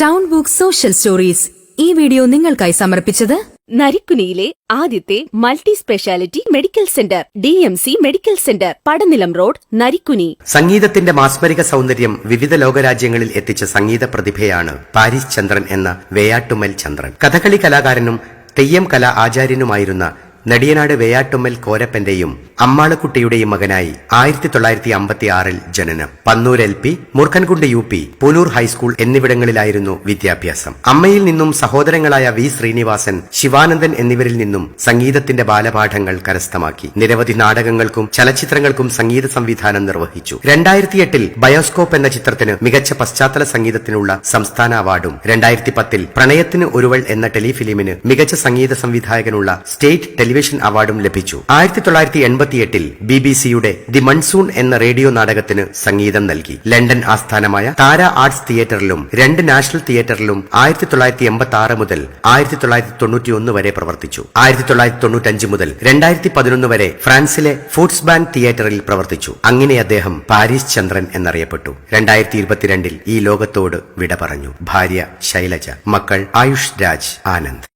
Town book social stories. ഈ video നിങ്ങൾക്കായി സമർപ്പിച്ചത് നരിക്കുനിയിലെ ആദ്യത്തെ multi speciality medical centre D M C medical centre Padanilam road Narikkuni. സംഗീതത്തിന്റെ മാസ്മരിക സൗന്ദര്യം വിവിധ ലോകരാജ്യങ്ങളിൽ എത്തിച്ച സംഗീത പ്രതിഭയാണ് പാരിസ് ചന്ദ്രൻ എന്ന വേയാട്ടുമൽ ചന്ദ്രൻ. കഥകളി കലാകാരനും തെയ്യം കലാ ആചാര്യനുമായിരുന്ന നടിയനാട് വേയാട്ടുമ്മൽ കോരപ്പന്റെയും അമ്മാളക്കുട്ടിയുടെയും മകനായി ആയിരത്തി തൊള്ളായിരത്തി അമ്പത്തി ആറിൽ ജനനം. Pannur L P Moorkhankund U P Punoor high school എന്നിവിടങ്ങളിലായിരുന്നു വിദ്യാഭ്യാസം. അമ്മയിൽ നിന്നും സഹോദരങ്ങളായ വി ശ്രീനിവാസൻ ശിവാനന്ദൻ എന്നിവരിൽ നിന്നും സംഗീതത്തിന്റെ ബാലപാഠങ്ങൾ കരസ്ഥമാക്കി. നിരവധി നാടകങ്ങൾക്കും ചലച്ചിത്രങ്ങൾക്കും സംഗീത സംവിധാനം നിർവഹിച്ചു. രണ്ടായിരത്തി എട്ടിൽ ബയോസ്കോപ്പ് എന്ന ചിത്രത്തിന് മികച്ച പശ്ചാത്തല സംഗീതത്തിനുള്ള സംസ്ഥാന അവാർഡും രണ്ടായിരത്തി പത്തിൽ പ്രണയത്തിന് ഒരുവൾ എന്ന ടെലിഫിലിമിന് മികച്ച സംഗീത സംവിധായകനുള്ള സ്റ്റേറ്റ് ടെലിവിഷൻ അവാർഡും ലഭിച്ചു. ആയിരത്തി തൊള്ളായിരത്തി എൺപത്തിയെട്ടിൽ ബി ബി സിയുടെ ദി മൺസൂൺ എന്ന റേഡിയോ നാടകത്തിന് സംഗീതം നൽകി. ലണ്ടൻ ആസ്ഥാനമായ താര ആർട്സ് തിയേറ്ററിലും രണ്ട് നാഷണൽ തിയേറ്ററിലും ആയിരത്തി തൊള്ളായിരത്തി എൺപത്തി ആറ് മുതൽ ആയിരത്തി തൊള്ളായിരത്തി തൊണ്ണൂറ്റിയൊന്ന് വരെ പ്രവർത്തിച്ചു. ആയിരത്തി തൊള്ളായിരത്തി തൊണ്ണൂറ്റഞ്ച് മുതൽ രണ്ടായിരത്തി പതിനൊന്ന് വരെ ഫ്രാൻസിലെ ഫുഡ്സ് ബാങ്ക് തിയേറ്ററിൽ പ്രവർത്തിച്ചു. അങ്ങനെ അദ്ദേഹം പാരീസ് ചന്ദ്രൻ എന്നറിയപ്പെട്ടു. രണ്ടായിരത്തി ഇരുപത്തിരണ്ടിൽ ഈ ലോകത്തോട് വിട പറഞ്ഞു. ഭാര്യ ശൈലജ മക്കൾ ആയുഷ് രാജ് ആനന്ദ്.